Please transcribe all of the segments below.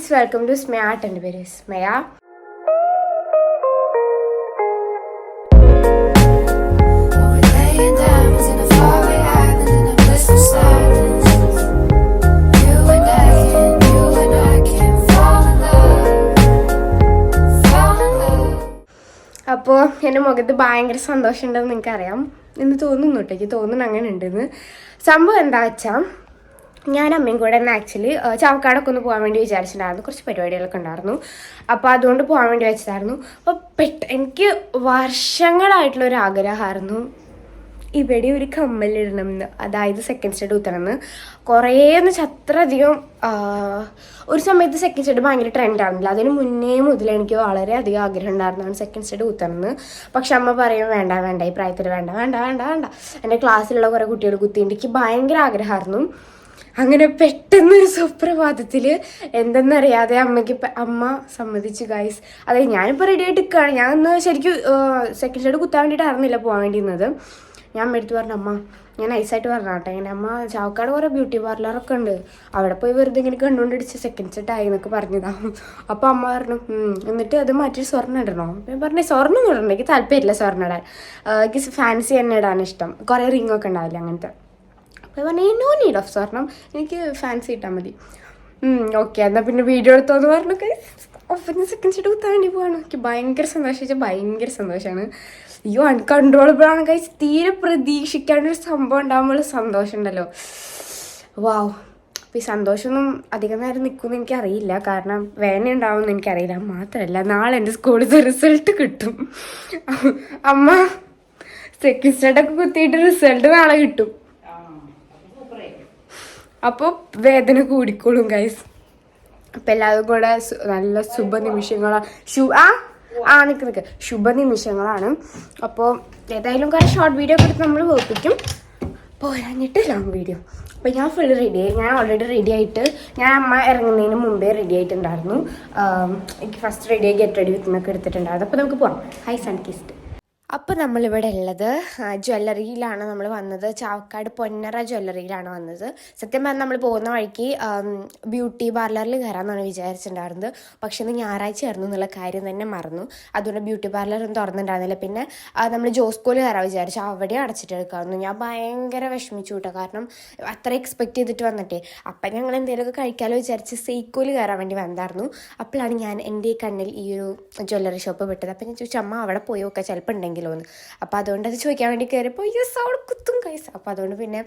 Friends welcome to സ്മയാട്ട് എന്റെ പേര് സ്മയ. അപ്പോൾ എന്റെ മുഖത്ത് ഭയങ്കര സന്തോഷമുണ്ടെന്ന് നിങ്ങൾക്കറിയാം. എന്ന് തോന്നുന്നു കേട്ടോ. എനിക്ക് തോന്നുന്നു അങ്ങനെ ഉണ്ടെന്ന് സംഭവം എന്താ വെച്ചാൽ ഞാൻ അമ്മയും കൂടെ തന്നെ ആക്ച്വലി ചാവക്കാടൊക്കെ ഒന്ന് പോകാൻ വേണ്ടി വിചാരിച്ചിട്ടുണ്ടായിരുന്നു. കുറച്ച് പരിപാടികളൊക്കെ ഉണ്ടായിരുന്നു. അപ്പോൾ അതുകൊണ്ട് പോകാൻ വേണ്ടി വെച്ചതായിരുന്നു. അപ്പോൾ പെട്ട എനിക്ക് വർഷങ്ങളായിട്ടുള്ള ഒരു ആഗ്രഹമായിരുന്നു ഇവിടെ ഒരു കമ്മലിടണം എന്ന് അതായത് സെക്കൻഡ് സ്റ്റഡ് കുറേ എന്ന് വെച്ചാൽ അത്രയധികം ആ, ഒരു സമയത്ത് സെക്കൻഡ് സ്റ്റഡ് ഭയങ്കര ട്രെൻഡാണല്ലോ അതിന് മുന്നേ മുതൽ എനിക്ക് വളരെയധികം ആഗ്രഹം ഉണ്ടായിരുന്നതാണ് സെക്കൻഡ് സ്റ്റഡ് കുത്തണമെന്ന് പക്ഷെ അമ്മ പറയും വേണ്ട വേണ്ട ഈ പ്രായത്തിൽ വേണ്ട വേണ്ട വേണ്ട വേണ്ട. എന്റെ ക്ലാസ്സിലുള്ള കുറേ കുട്ടികൾ കുത്തിയിട്ട് എനിക്ക് ഭയങ്കര ആഗ്രഹമായിരുന്നു. അങ്ങനെ പെട്ടെന്നൊരു സുപ്രഭാതത്തിൽ എന്തെന്നറിയാതെ അമ്മയ്ക്ക് അമ്മ സമ്മതിച്ചു ഗൈസ് അതെ ഞാനിപ്പോൾ റെഡി ആയിട്ട് നിൽക്കുകയാണ് ഞാൻ ഒന്ന് ശരിക്കും സെക്കൻഡ് സ്റ്റഡ് കുത്താൻ വേണ്ടിയിട്ടായിരുന്നില്ല പോകാൻ വേണ്ടിയിരുന്നത്. ഞാൻ എടുത്ത് പറഞ്ഞു അമ്മ ഞാൻ നൈസായിട്ട് കേട്ടോ ഇങ്ങനെ അമ്മ ചാവക്കാട് കുറേ ബ്യൂട്ടി പാർലറൊക്കെ ഉണ്ട്. അവിടെ പോയി വെറുതെ ഇങ്ങനെ കണ്ടുകൊണ്ടിടിച്ച് സെക്കൻഡ് സെറ്റ് ആയി എന്നൊക്കെ പറഞ്ഞതാണ് അപ്പോൾ അമ്മ പറഞ്ഞു എന്നിട്ട് അത് മാറ്റി സ്വർണം ഇടണോ? ഞാൻ പറഞ്ഞു സ്വർണം ഇടണ്ട. എനിക്ക് താല്പര്യമില്ല സ്വർണം ഇടാൻ. എനിക്ക് ഫാൻസി തന്നെ ഇടാൻ ഇഷ്ടം. കുറേ റിംഗ് ഒക്കെ ഉണ്ടാവില്ല അങ്ങനത്തെ. അപ്പോൾ പറഞ്ഞു നോ നീഡ് ഓഫ് സ്വർണം എനിക്ക് ഫാൻസി ഇട്ടാൽ മതി. ഓക്കെ എന്നാൽ പിന്നെ വീഡിയോ എടുത്തോന്ന് പറഞ്ഞൊക്കെ ഒപ്പന സെക്കൻഡ് കുത്താൻ വേണ്ടി പോവാണ്. എനിക്ക് ഭയങ്കര സന്തോഷിച്ച ഭയങ്കര സന്തോഷമാണ് അയ്യോ അൺകൺട്രോളബിൾ ആണ് കഴിച്ച് തീരെ പ്രതീക്ഷിക്കാണ്ട് ഒരു സംഭവം ഉണ്ടാകുമ്പോൾ സന്തോഷം ഉണ്ടല്ലോ. വാവ് അപ്പോൾ ഈ സന്തോഷമൊന്നും അധികം നേരം നിൽക്കുമെന്ന് എനിക്കറിയില്ല. കാരണം വേന ഉണ്ടാവുമെന്ന് എനിക്കറിയില്ല. മാത്രമല്ല നാളെ എന്റെ സ്കൂളിൽ റിസൾട്ട് കിട്ടും. അമ്മ സെക്കൻഡ് സ്റ്റാൻഡൊക്കെ കുത്തിയിട്ട് റിസൾട്ട് നാളെ കിട്ടും. അപ്പോൾ വേദന കൂടിക്കോളും ഗൈസ് അപ്പം എല്ലാവരും കൂടെ നല്ല നല്ല ശുഭനിമിഷങ്ങളാണ് ശു ആ? ആ നിൽക്ക് നിൽക്ക് ശുഭനിമിഷങ്ങളാണ്. അപ്പോൾ ഏതായാലും കുറേ ഷോർട്ട് വീഡിയോ ഒക്കെ എടുത്ത് നമ്മൾ വെപ്പിക്കും. പോരാഞ്ഞിട്ട് ലോങ് വീഡിയോ അപ്പോൾ ഞാൻ റെഡി ആയി ഞാൻ ഓൾറെഡി റെഡി ആയിട്ട് ഞാൻ അമ്മ ഇറങ്ങുന്നതിന് മുമ്പേ റെഡി ആയിട്ടുണ്ടായിരുന്നു. എനിക്ക് ഫസ്റ്റ് റെഡി ആയി ഗെറ്റ് റെഡി വിത്ത് എന്നൊക്കെ എടുത്തിട്ടുണ്ടായിരുന്നു. അപ്പോൾ നമുക്ക് പോകാം ഹൈ സൺ കിസ്റ്റ് അപ്പോൾ നമ്മളിവിടെ ഉള്ളത് ജ്വല്ലറിയിലാണ് നമ്മൾ വന്നത്. ചാവക്കാട് പൊന്നറ ജ്വല്ലറിയിലാണ് വന്നത്. സത്യം പറഞ്ഞാൽ നമ്മൾ പോകുന്ന വഴിക്ക് ബ്യൂട്ടി പാർലറിൽ കയറാമെന്നാണ് വിചാരിച്ചിട്ടുണ്ടായിരുന്നത്. പക്ഷേ ഇന്ന് ഞായറാഴ്ച ആയിരുന്നു എന്നുള്ള കാര്യം തന്നെ മറന്നു. അതുകൊണ്ട് ബ്യൂട്ടി പാർലർ ഒന്നും തുറന്നിട്ടുണ്ടായിരുന്നില്ല. പിന്നെ നമ്മൾ ജോസ്കോയിൽ കയറാൻ വിചാരിച്ചു. അവിടെ അടച്ചിട്ട് എടുക്കാമെന്നു ഞാൻ ഭയങ്കര വിഷമിച്ചു കേട്ടോ. കാരണം അത്ര എക്സ്പെക്ട് ചെയ്തിട്ട് വന്നിട്ടേ. അപ്പം ഞങ്ങൾ എന്തെങ്കിലുമൊക്കെ കഴിക്കാമല്ലോ വിചാരിച്ച് സെയ്ക്കോയിൽ കയറാൻ വേണ്ടി വന്നായിരുന്നു. അപ്പോഴാണ് ഞാൻ എന്റെ കണ്ണിൽ ഈ ഒരു ജ്വല്ലറി ഷോപ്പ് വിട്ടത്. അപ്പം ഞാൻ ചോദിച്ചു അമ്മ അവിടെ പോയി ഒക്കെ ചിലപ്പോൾ ഉണ്ടെങ്കിലോ എന്ന് അപ്പോൾ അതുകൊണ്ട് അത് ചോദിക്കാൻ വേണ്ടി കയറിയപ്പോൾ യെസ് അവിടെ കുത്തും കൈസ് അപ്പോൾ അതുകൊണ്ട് പിന്നെ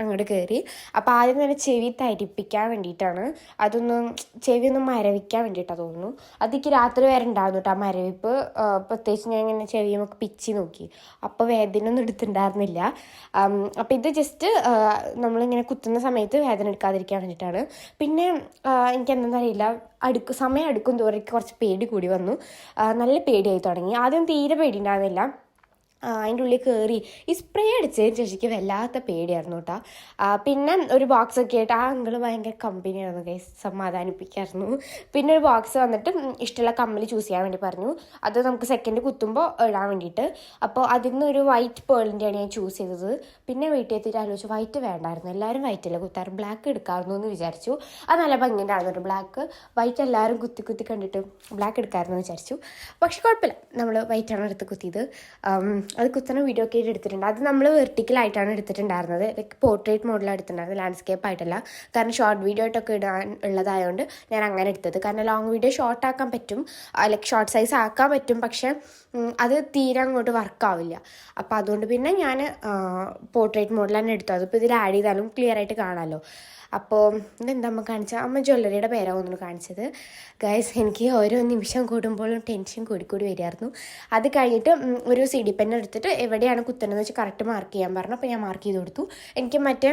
അങ്ങോട്ട് കയറി അപ്പോൾ ആദ്യം തന്നെ ചെവി തരിപ്പിക്കാൻ വേണ്ടിയിട്ടാണ്. അതൊന്ന് ചെവി ഒന്ന് മരവിക്കാൻ വേണ്ടിയിട്ടാണ് തോന്നുന്നു. അതിക്ക് രാത്രി വരെ ഉണ്ടായിരുന്നു കേട്ടോ ആ മരവിപ്പ് പ്രത്യേകിച്ച് ഞാൻ ഇങ്ങനെ ചെവി ചെവിയുമൊക്കെ പിച്ചി നോക്കി. അപ്പോൾ വേദന ഒന്നും എടുത്തിട്ടുണ്ടായിരുന്നില്ല അപ്പോൾ ഇത് ജസ്റ്റ് നമ്മളിങ്ങനെ കുത്തുന്ന സമയത്ത് വേദന എടുക്കാതിരിക്കാൻ വേണ്ടിയിട്ടാണ്. പിന്നെ എനിക്ക് അറിയില്ല അടുക്കും സമയം അടുക്കും തോറയ്ക്ക് കുറച്ച് പേടി കൂടി വന്നു. നല്ല പേടിയായി തുടങ്ങി. ആദ്യം തീരെ പേടി ഉണ്ടായിരുന്നില്ല. അതിന്റെ ഉള്ളിൽ കയറി ഈ സ്പ്രേ അടിച്ചതിന് ശേഷിക്ക് വല്ലാത്ത പേടിയായിരുന്നു കേട്ടോ. പിന്നെ ഒരു ബോക്സ് ഒക്കെ ആയിട്ട് ആ അങ്കിൾ ഭയങ്കര കമ്പനിയായിരുന്നു കൈ സമാധാനിപ്പിക്കായിരുന്നു. പിന്നെ ഒരു ബോക്സ് വന്നിട്ട് ഇഷ്ടമുള്ള കമ്മൽ ചൂസ് ചെയ്യാൻ വേണ്ടി പറഞ്ഞു. അത് നമുക്ക് സെക്കൻഡ് കുത്തുമ്പോൾ ഇടാൻ വേണ്ടിയിട്ട്. അപ്പോൾ അതിൽ നിന്ന് ഒരു വൈറ്റ് പേളിന്റെയാണ് ഞാൻ ചൂസ് ചെയ്തത്. പിന്നെ വീട്ടിൽ എത്തിയിട്ട് ആലോചിച്ചു വൈറ്റ് വേണ്ടായിരുന്നു. എല്ലാവരും വൈറ്റ് അല്ലേ കുത്താറ്? ബ്ലാക്ക് എടുക്കാമായിരുന്നു എന്ന് വിചാരിച്ചു. അത് നല്ല ഭംഗിയുണ്ടായിരുന്നു കേട്ടോ ബ്ലാക്ക് വൈറ്റ് എല്ലാവരും കുത്തി കുത്തി കണ്ടിട്ട് ബ്ലാക്ക് എടുക്കാമായിരുന്നു വിചാരിച്ചു. പക്ഷെ കുഴപ്പമില്ല. നമ്മൾ വൈറ്റാണ് എടുത്ത് കുത്തിയത്. അത് കുത്തനെ വീഡിയോ ഒക്കെ എടുത്തിട്ടുണ്ട്. അത് നമ്മൾ വെർട്ടിക്കലായിട്ടാണ് എടുത്തിട്ടുണ്ടായിരുന്നത്. ലൈക്ക് പോർട്രേറ്റ് മോഡലാണ് എടുത്തിട്ടുണ്ടായിരുന്നത്. ലാൻഡ്സ്കേപ്പ് ആയിട്ടല്ല. കാരണം ഷോർട്ട് വീഡിയോ ആയിട്ടൊക്കെ ഇടാൻ ഉള്ളതായതുകൊണ്ട് ഞാൻ അങ്ങനെ എടുത്തത്. കാരണം ലോങ് വീഡിയോ ഷോർട്ട് ആക്കാൻ പറ്റും. ലൈക്ക് ഷോർട്ട് സൈസ് ആക്കാൻ പറ്റും. പക്ഷെ അത് തീരെ അങ്ങോട്ട് വർക്കാവില്ല അപ്പോൾ അതുകൊണ്ട് പിന്നെ ഞാൻ പോർട്രേറ്റ് മോഡലാണ് എടുത്തത്. അതിപ്പോൾ ഇതിൽ ആഡ് ചെയ്താലും ക്ലിയർ ആയിട്ട് കാണാമല്ലോ അപ്പോൾ ഇതെന്താ അമ്മ കാണിച്ച? അമ്മ ജ്വല്ലറിയുടെ പേരാവുന്നു കാണിച്ചത്. ഗൈസ് എനിക്ക് ഓരോ നിമിഷം കൂടുമ്പോഴും ടെൻഷൻ കൂടിക്കൂടി കൂടി വരികയായിരുന്നു. അത് കഴിഞ്ഞിട്ട് ഒരു സി ഡി പെൻ എടുത്തിട്ട് എവിടെയാണ് കുത്തണമെന്ന് വെച്ചാൽ കറക്റ്റ് മാർക്ക് ചെയ്യാൻ പറഞ്ഞു. അപ്പോൾ ഞാൻ മാർക്ക് ചെയ്ത് കൊടുത്തു. എനിക്ക് മറ്റേ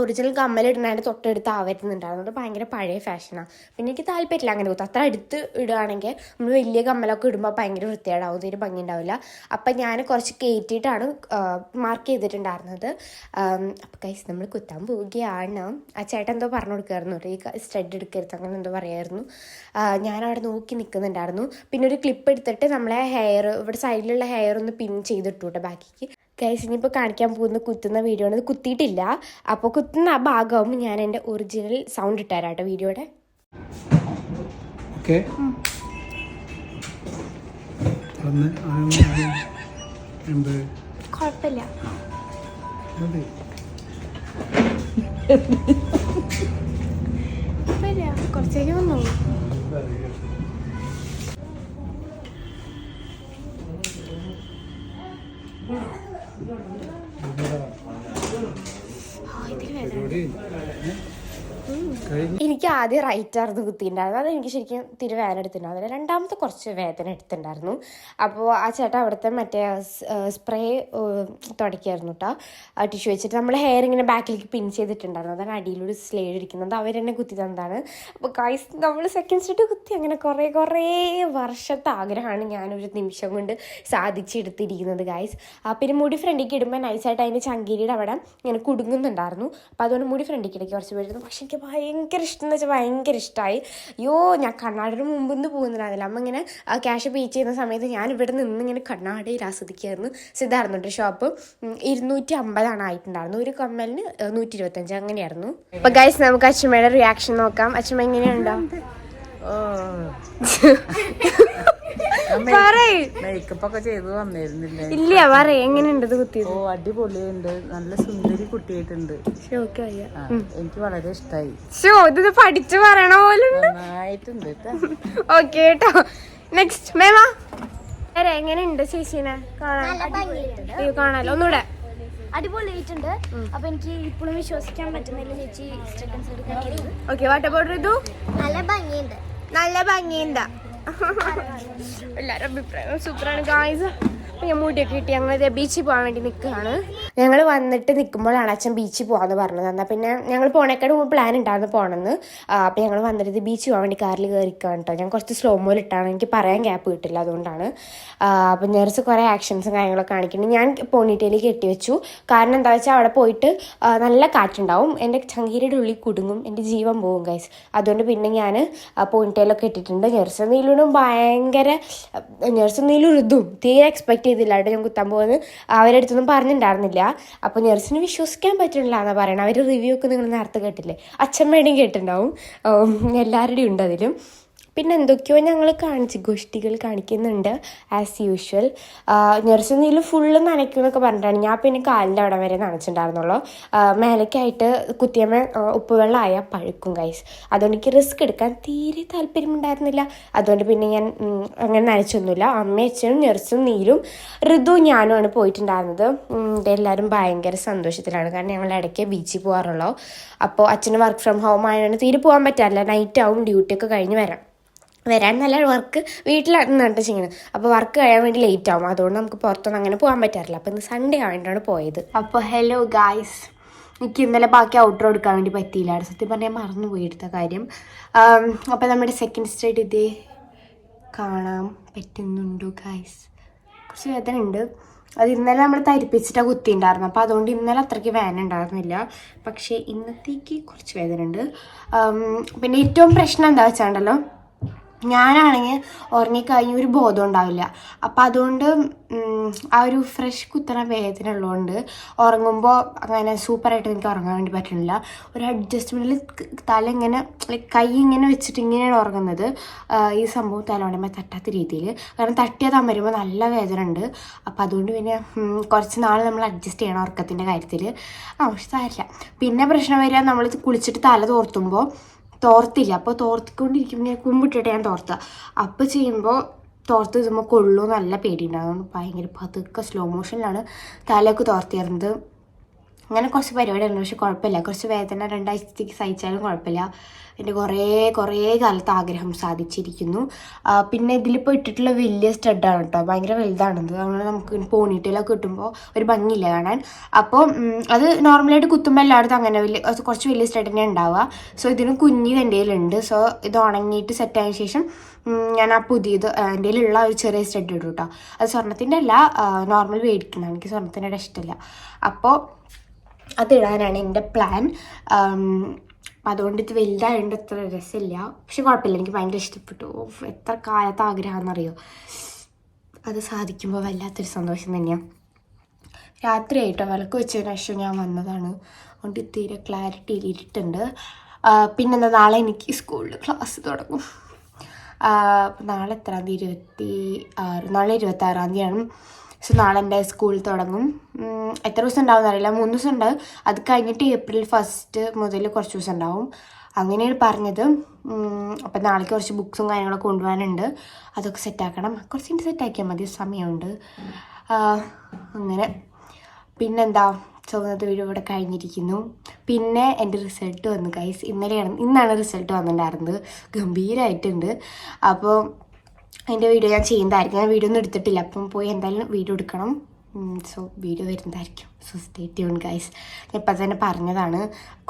ഒറിജിനൽ കമ്മലിടുന്നതിന്റെ തൊട്ടടുത്ത് ആവരുന്നുണ്ടായിരുന്നു. അത് ഭയങ്കര പഴയ ഫാഷനാണ് പിന്നെ എനിക്ക് താല്പര്യമില്ല അങ്ങനെ കുത്തും അത്ര അടുത്ത് ഇടുകയാണെങ്കിൽ നമ്മൾ വലിയ കമ്മലൊക്കെ ഇടുമ്പോൾ ഭയങ്കര വൃത്തികേടാവും. തീരെ ഭംഗി ഉണ്ടാവില്ല അപ്പം ഞാൻ കുറച്ച് കയറ്റിയിട്ടാണ് മാർക്ക് ചെയ്തിട്ടുണ്ടായിരുന്നത്. അപ്പം കൈസ് നമ്മൾ കുത്താൻ പോവുകയാണ്. ആ ചേട്ടൻ എന്തോ പറഞ്ഞു കൊടുക്കുമായിരുന്നു ഈ സ്റ്റഡ് എടുക്കരുത് അങ്ങനെ എന്തോ പറയായിരുന്നു. ഞാൻ അവിടെ നോക്കി നിൽക്കുന്നുണ്ടായിരുന്നു പിന്നെ ഒരു ക്ലിപ്പ് എടുത്തിട്ട് നമ്മളെ ഹെയർ ഇവിടെ സൈഡിലുള്ള ഹെയർ ഒന്ന് പിൻ ചെയ്തിട്ടു കേട്ടോ ബാക്കിക്ക്. ഗൈസ് ഇനിയിപ്പോൾ കാണിക്കാൻ പോകുന്ന കുത്തുന്ന വീഡിയോ ആണ്. ഇത് കുത്തിയിട്ടില്ല. അപ്പോൾ കുത്തുന്ന ആ ഭാഗമാകുമ്പോൾ ഞാൻ എന്റെ ഒറിജിനൽ സൗണ്ട് ഇട്ടുതരാം കേട്ടോ വീഡിയോയുടെ കുഴപ്പമില്ല കുറച്ചേക്ക് വന്നോളൂ പരിപാടി കഴിഞ്ഞു എനിക്ക് ആദ്യം റൈറ്റ് ആയിരുന്നു കുത്തിയിട്ടുണ്ടായിരുന്നു. അത് എനിക്ക് ശരിക്കും തിരി വേദന എടുത്തിട്ടുണ്ടായിരുന്നു രണ്ടാമത്തെ കുറച്ച് വേദന എടുത്തിട്ടുണ്ടായിരുന്നു. അപ്പോൾ ആ ചേട്ടൻ അവിടുത്തെ മറ്റേ സ്പ്രേ തുടയ്ക്കായിരുന്നു കേട്ടോ ടിഷ്യൂ വെച്ചിട്ട് നമ്മൾ ഹെയർ ഇങ്ങനെ ബാക്കിലേക്ക് പിൻ ചെയ്തിട്ടുണ്ടായിരുന്നു. അതാണ് അടിയിലൊരു സ്ലേഡ് ഇരിക്കുന്നത്. അവർ തന്നെ കുത്തി തന്നതാണ്. അപ്പോൾ കൈസ് നമ്മൾ സെക്കൻഡ് സ്റ്റേറ്റ് കുത്തി. അങ്ങനെ കുറേ കുറേ വർഷത്തെ ആഗ്രഹമാണ് ഞാനൊരു നിമിഷം കൊണ്ട് സാധിച്ചെടുത്തിരിക്കുന്നത് ആ പിന്നെ മുടി ഫ്രണ്ടിലേക്ക് ഇടുമ്പോൾ നൈസായിട്ട് അതിന്റെ ചങ്കിരിയുടെ അവിടെ ഇങ്ങനെ കുടുങ്ങുന്നുണ്ടായിരുന്നു. അപ്പോൾ അതുകൊണ്ട് മുടി ഫ്രണ്ടിലേക്ക് ഇടയ്ക്ക് കുറച്ച് പേരുന്നു പക്ഷെ എനിക്ക് ഭയങ്കര ഇഷ്ടം എന്ന് വെച്ചാൽ ഭയങ്കര ഇഷ്ടമായി അയ്യോ ഞാൻ കണ്ണാടിയുടെ മുമ്പ് നിന്ന് പോകുന്നുണ്ടായിരുന്നില്ല അമ്മ ഇങ്ങനെ ക്യാഷ് പേ ചെയ്യുന്ന സമയത്ത് ഞാൻ ഇവിടെ നിന്ന് ഇങ്ങനെ കണ്ണാടിയിൽ ആസ്വദിക്കുകയായിരുന്നു സിദ്ധാർന്നുണ്ട് ഷോപ്പ്. ഇരുന്നൂറ്റി അമ്പതാണ് ആയിട്ടുണ്ടായിരുന്നു ഒരു കമ്മലിന് നൂറ്റി ഇരുപത്തഞ്ച് അങ്ങനെയായിരുന്നു. അപ്പൊ ഗൈസ് നമുക്ക് അച്ഛമ്മയുടെ റിയാക്ഷൻ നോക്കാം. അച്ഛമ്മ എങ്ങനെയുണ്ടോ മേക്കപ്പ് ഒക്കെ ചെയ്ത് വന്നിരുന്നില്ലേ? ഇല്ല പറയ. എങ്ങനെയുണ്ട് ഇത് കുത്തിയത്? ഓ അടിപൊളിയുണ്ട്. നല്ല സുന്ദരി കുട്ടിയായിട്ടുണ്ട്. എനിക്ക് വളരെ ഇഷ്ടായി. ഷോ ഇത് പഠിച്ചു പറയണ പോലെ നന്നായിട്ടുണ്ട് ട്ടാ. ഓക്കെ കേട്ടോ നെക്സ്റ്റ് മേമ. എങ്ങനെയുണ്ട് ചേച്ചീനെ? കാണാൻ? കാണാലോ. ഒന്നുകൂടെ അടിപൊളിയായിട്ടുണ്ട്. അപ്പൊ എനിക്ക് ഇപ്പോഴും വിശ്വസിക്കാൻ പറ്റുന്നില്ല ചേച്ചി ഓക്കെ വാട്ട് അബൌട്ട് ഇതു നല്ല ഭംഗിയുണ്ട്. നല്ല ഭംഗിയുണ്ടാ. എല്ലാവരും അഭിപ്രായം സൂപ്പറാണ് ഗായ്സ് ഞാൻ മുടിയൊക്കെ കിട്ടി ഞങ്ങൾ ബീച്ചിൽ പോകാൻ വേണ്ടി നിൽക്കുകയാണ് ഞങ്ങൾ വന്നിട്ട് നിൽക്കുമ്പോഴാണ് അച്ഛൻ ബീച്ചിൽ പോകാമെന്ന് പറഞ്ഞത്. എന്നാൽ പിന്നെ ഞങ്ങൾ പോണേക്കാട് മുമ്പ് പ്ലാൻ ഉണ്ടായിരുന്നു പോകണമെന്ന് അപ്പം ഞങ്ങൾ വന്നിട്ട് ബീച്ചിൽ പോകാൻ വേണ്ടി കാറിൽ കയറിക്കാൻ കേട്ടോ ഞാൻ കുറച്ച് സ്ലോ മോൽ ഇട്ടാണ്. എനിക്ക് പറയാൻ ഗ്യാപ്പ് കിട്ടില്ല അതുകൊണ്ടാണ്. അപ്പം നേരത്തെ കുറേ ആക്ഷൻസും കാര്യങ്ങളൊക്കെ കാണിക്കുന്നുണ്ട്. ഞാൻ പോണിറ്റയിൽ കെട്ടി വെച്ചു. കാരണം എന്താ വെച്ചാൽ അവിടെ പോയിട്ട് നല്ല കാറ്റുണ്ടാവും. എന്റെ ചങ്കീരയുടെ ഉള്ളിൽ കുടുങ്ങും. എന്റെ ജീവൻ പോകും ഗൈസ് അതുകൊണ്ട് പിന്നെ ഞാൻ പോണിറ്റയിലൊക്കെ ഇട്ടിട്ടുണ്ട്. ഞെർസ് നീലൂടും ഭയങ്കര ഞെർസ് നീലുരുതും തീരെ എക്സ്പെക്ട് ചെയ്തില്ല. കേട്ടോ ഞാൻ കുത്താൻ പോകുന്നത് അവരുടെ അടുത്തൊന്നും പറഞ്ഞിട്ടുണ്ടായിരുന്നില്ല അപ്പോൾ നെർസിന് വിശ്വസിക്കാൻ പറ്റുന്നില്ല എന്നാണ് പറയണത് അവർ റിവ്യൂ ഒക്കെ നിങ്ങൾ നേരത്തെ കേട്ടില്ലേ? അച്ഛമ്മയുടെയും കേട്ടിട്ടുണ്ടാവും. എല്ലാവരുടെയും ഉണ്ട് അതിലും. പിന്നെ എന്തൊക്കെയോ ഞങ്ങൾ കാണിച്ച് ഗോഷ്ടികൾ കാണിക്കുന്നുണ്ട് ആസ് യൂഷ്വൽ നീൽ ഫുള്ള് നനയ്ക്കുമെന്നൊക്കെ പറഞ്ഞിട്ടാണ്. ഞാൻ പിന്നെ കാലിന്റെ അവിടെ വരെ നനച്ചിട്ടുണ്ടായിരുന്നുള്ളൂ. മേലക്കായിട്ട് കുത്തിയമ്മ ഉപ്പുവെള്ളമായ പഴുക്കും കൈസ് അതുകൊണ്ട് എനിക്ക് റിസ്ക് എടുക്കാൻ തീരെ താല്പര്യമുണ്ടായിരുന്നില്ല. അതുകൊണ്ട് പിന്നെ ഞാൻ അങ്ങനെ നനച്ചൊന്നുമില്ല. അമ്മ അച്ഛനും ഞെർസും നീലും ഋതു ആണ് പോയിട്ടുണ്ടായിരുന്നത്. എല്ലാവരും ഭയങ്കര സന്തോഷത്തിലാണ്. കാരണം ഞങ്ങൾ ഇടയ്ക്ക് ബീച്ചിൽ പോകാറുള്ളൂ അപ്പോൾ അച്ഛന് വർക്ക് ഫ്രം ഹോം ആയതുകൊണ്ട് തീരെ പോകാൻ പറ്റാറില്ല. നൈറ്റ് ആവും ഡ്യൂട്ടിയൊക്കെ കഴിഞ്ഞ് വരാം. വരാൻ നല്ല വർക്ക് വീട്ടിലാണ് ചെയ്യുന്നത് അപ്പോൾ വർക്ക് കഴിയാൻ വേണ്ടി ലേറ്റ് ആവും. അതുകൊണ്ട് നമുക്ക് പുറത്തൊന്നും അങ്ങനെ പോകാൻ പറ്റാറില്ല. അപ്പോൾ ഇന്ന് സൺഡേ ആയിട്ടാണ് പോയത്. അപ്പോൾ ഹലോ ഗായ്സ് എനിക്ക് ഇന്നലെ ബാക്കി ഔട്ടർ എടുക്കാൻ വേണ്ടി പറ്റിയില്ല സത്യം പറഞ്ഞാൽ മറന്നു പോയി എടുത്ത കാര്യം. അപ്പോൾ നമ്മുടെ സെക്കൻഡ് സ്റ്റേറ്റ് ഇതേ കാണാൻ പറ്റുന്നുണ്ടോ ഗായ്സ് കുറച്ച് വേദന ഉണ്ട്. അത് ഇന്നലെ നമ്മൾ തരിപ്പിച്ചിട്ടാണ് കുത്തിയിട്ടുണ്ടായിരുന്നു അപ്പോൾ അതുകൊണ്ട് ഇന്നലെ അത്രയ്ക്ക് വേദന ഉണ്ടായിരുന്നില്ല. പക്ഷേ ഇന്നത്തേക്ക് കുറച്ച് വേദന ഉണ്ട്. പിന്നെ ഏറ്റവും പ്രശ്നം എന്താ വെച്ചാണ്ടല്ലോ? ഞാനാണെങ്കിൽ ഉറങ്ങിക്കഴിഞ്ഞ ഒരു ബോധം ഉണ്ടാവില്ല. അപ്പം അതുകൊണ്ട് ആ ഒരു ഫ്രഷ് കുത്തണ വേദന ഉള്ളതുകൊണ്ട് ഉറങ്ങുമ്പോൾ അങ്ങനെ സൂപ്പറായിട്ട് എനിക്ക് ഉറങ്ങാൻ വേണ്ടി പറ്റുന്നില്ല. ഒരു അഡ്ജസ്റ്റ്മെന്റിൽ തല ഇങ്ങനെ ലൈക്ക് കൈ ഇങ്ങനെ വെച്ചിട്ട് ഇങ്ങനെയാണ് ഉറങ്ങുന്നത് ഈ സംഭവം തലോണ്ടുമ്പോൾ തട്ടാത്ത രീതിയിൽ കാരണം തട്ടിയാൽ വരുമ്പോൾ നല്ല വേദന ഉണ്ട്. അപ്പം അതുകൊണ്ട് പിന്നെ കുറച്ച് നാൾ നമ്മൾ അഡ്ജസ്റ്റ് ചെയ്യണം ഉറക്കത്തിന്റെ കാര്യത്തിൽ ആ പക്ഷെ തരില്ല പിന്നെ പ്രശ്നം വരിക നമ്മൾ കുളിച്ചിട്ട് തല തോർത്തുമ്പോൾ തോർത്തില്ല. അപ്പോൾ തോർത്തിക്കൊണ്ടിരിക്കുമ്പോൾ ഞാൻ കുമ്പിട്ടിട്ട് ഞാൻ തോർത്തുക അപ്പോൾ ചെയ്യുമ്പോൾ തോർത്ത് ഇതുമ്പോൾ കൊള്ളു നല്ല പേടിയുണ്ടാകും ഭയങ്കര പതുക്കെ സ്ലോ മോഷനിലാണ് തലയൊക്കെ തോർത്തിയിരുന്നത്. അങ്ങനെ കുറച്ച് പരിപാടിയുണ്ട് പക്ഷെ കുഴപ്പമില്ല. കുറച്ച് വേദന രണ്ടാഴ്ചത്തേക്ക് സഹിച്ചാലും കുഴപ്പമില്ല. എന്റെ കുറേ കുറേ കാലത്ത് ആഗ്രഹം സാധിച്ചിരിക്കുന്നു. പിന്നെ ഇതിലിപ്പോൾ ഇട്ടിട്ടുള്ള വലിയ സ്റ്റഡാണ് കേട്ടോ. ഭയങ്കര വലുതാണത് അങ്ങനെ നമുക്ക് പോണിട്ടയിലൊക്കെ കിട്ടുമ്പോൾ ഒരു ഭംഗിയില്ല കാണാൻ. അപ്പോൾ അത് നോർമലായിട്ട് കുത്തുമ്പോൾ എല്ലായിടത്തും അങ്ങനെ വലിയ കുറച്ച് വലിയ സ്റ്റഡ് തന്നെ ഉണ്ടാവുക. സോ ഇതിന് കുഞ്ഞി എന്റെ കയ്യിലുണ്ട്. സോ ഇത് ഉണങ്ങിയിട്ട് സെറ്റായ ശേഷം ഞാൻ ആ പുതിയത് എന്റെ ഉള്ള ഒരു ചെറിയ സ്റ്റഡ് ഇടും കേട്ടോ അത് സ്വർണത്തിന്റെ അല്ല നോർമൽ മേടിക്കുന്നതാണ് എനിക്ക് സ്വർണത്തിന്റെ ഇഷ്ടമില്ല. അപ്പോൾ അതിടാനാണ് എന്റെ പ്ലാൻ അതുകൊണ്ട് ഇത് വലുതായതുകൊണ്ട് അത്ര രസമില്ല. പക്ഷെ കുഴപ്പമില്ല. എനിക്ക് ഭയങ്കര ഇഷ്ടപ്പെട്ടു. എത്ര കാലത്ത് ആഗ്രഹമാണെന്നറിയോ? അത് സാധിക്കുമ്പോൾ വല്ലാത്തൊരു സന്തോഷം തന്നെയാണ് രാത്രി ആയിട്ടോ? വിളക്ക് വെച്ചതിന് ശേഷം ഞാൻ വന്നതാണ്. അതുകൊണ്ട് തീരെ ക്ലാരിറ്റിയിൽ ഇരിട്ടുണ്ട് പിന്നെ പിന്നെന്താ? നാളെ എനിക്ക് സ്കൂളിൽ ക്ലാസ് തുടങ്ങും. നാളെ എത്രാം തീയതി? ഇരുപത്തി ആറ്. നാളെ ഇരുപത്തി ആറാം തീയതിയാണ്. സോ നാളെ എന്റെ സ്കൂൾ തുടങ്ങും. എത്ര ദിവസം ഉണ്ടാവും എന്നറിയില്ല. മൂന്ന് ദിവസം ഉണ്ടാവും അത് കഴിഞ്ഞിട്ട് ഏപ്രിൽ ഫസ്റ്റ് മുതൽ കുറച്ച് ദിവസം ഉണ്ടാവും. അങ്ങനെയാണ് പറഞ്ഞത്. അപ്പം നാളേക്ക് കുറച്ച് ബുക്സും കാര്യങ്ങളൊക്കെ കൊണ്ടുപോകാനുണ്ട്. അതൊക്കെ സെറ്റാക്കണം കുറച്ച് സെറ്റാക്കിയാൽ മതി. സമയമുണ്ട്. അങ്ങനെ. പിന്നെന്താ? വീഴും വീഡിയോ ഇവിടെ കഴിഞ്ഞിരിക്കുന്നു. പിന്നെ എന്റെ റിസൾട്ട് വന്നു ഗൈസ് ഇന്നലെയാണ് ഇന്നാണ് റിസൾട്ട് വന്നിട്ടുണ്ടായിരുന്നത്. ഗംഭീരമായിട്ടുണ്ട് അപ്പോൾ അതിന്റെ വീഡിയോ ഞാൻ ചെയ്യുന്നതായിരിക്കും. ഞാൻ വീഡിയോ ഒന്നും എടുത്തിട്ടില്ല. അപ്പം പോയി എന്തായാലും വീഡിയോ എടുക്കണം. സോ വീഡിയോ വരുന്നതായിരിക്കും. സോ സ്റ്റേ ട്യൂൺ ഗൈസ് ഞാൻ ഇപ്പം തന്നെ പറഞ്ഞതാണ്.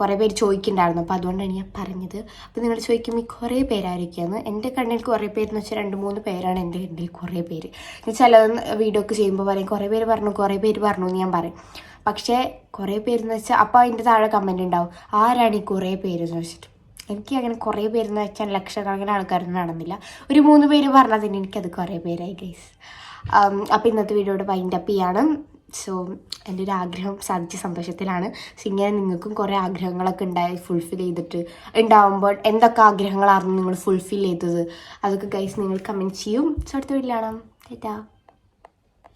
കുറേ പേര് ചോദിക്കുന്നുണ്ടായിരുന്നു. അപ്പോൾ അതുകൊണ്ടാണ് ഞാൻ പറഞ്ഞത്. അപ്പോൾ നിങ്ങൾ ചോദിക്കും കുറേ പേരായിരിക്കുകയാണ് എന്റെ കണ്ണിൽ കുറേ പേരെന്ന് വെച്ചാൽ രണ്ട് മൂന്ന് പേരാണ് എന്റെ കണ്ണിൽ കുറേ പേര്. ചില വീഡിയോ ഒക്കെ ചെയ്യുമ്പോൾ പറയും കുറേ പേര് പറഞ്ഞു കുറേ പേര് പറഞ്ഞു എന്ന് ഞാൻ പറയും. പക്ഷേ കുറേ പേരെന്ന് വെച്ചാൽ അപ്പോൾ അതിന്റെ താഴെ കമന്റ് ഉണ്ടാവും. ആരാണ് ഈ കുറേ പേര് എന്ന് വെച്ചിട്ട് എനിക്ക് അങ്ങനെ കുറേ പേരെന്ന് വെച്ചാൽ ലക്ഷക്കണക്കിന് ആൾക്കാരൊന്നും നടന്നില്ല. ഒരു മൂന്ന് പേര് പറഞ്ഞാൽ തന്നെ എനിക്കത് കുറേ പേരായി ഗൈസ് അപ്പോൾ ഇന്നത്തെ വീഡിയോയുടെ വൈൻഡ് അപ്പ് ചെയ്യാണ്. സോ എന്റെ ഒരു ആഗ്രഹം സാധിച്ച സന്തോഷത്തിലാണ്. സോ ഇങ്ങനെ നിങ്ങൾക്കും കുറേ ആഗ്രഹങ്ങളൊക്കെ ഉണ്ടായി ഫുൾഫിൽ ചെയ്തിട്ട് ഉണ്ടാവുമ്പോൾ എന്തൊക്കെ ആഗ്രഹങ്ങളായിരുന്നു നിങ്ങൾ ഫുൾഫിൽ ചെയ്തത്? അതൊക്കെ ഗൈസ് നിങ്ങൾ കമന്റ് ചെയ്യും. സോ അടുത്ത വീട്ടിലാണ് ടാറ്റാ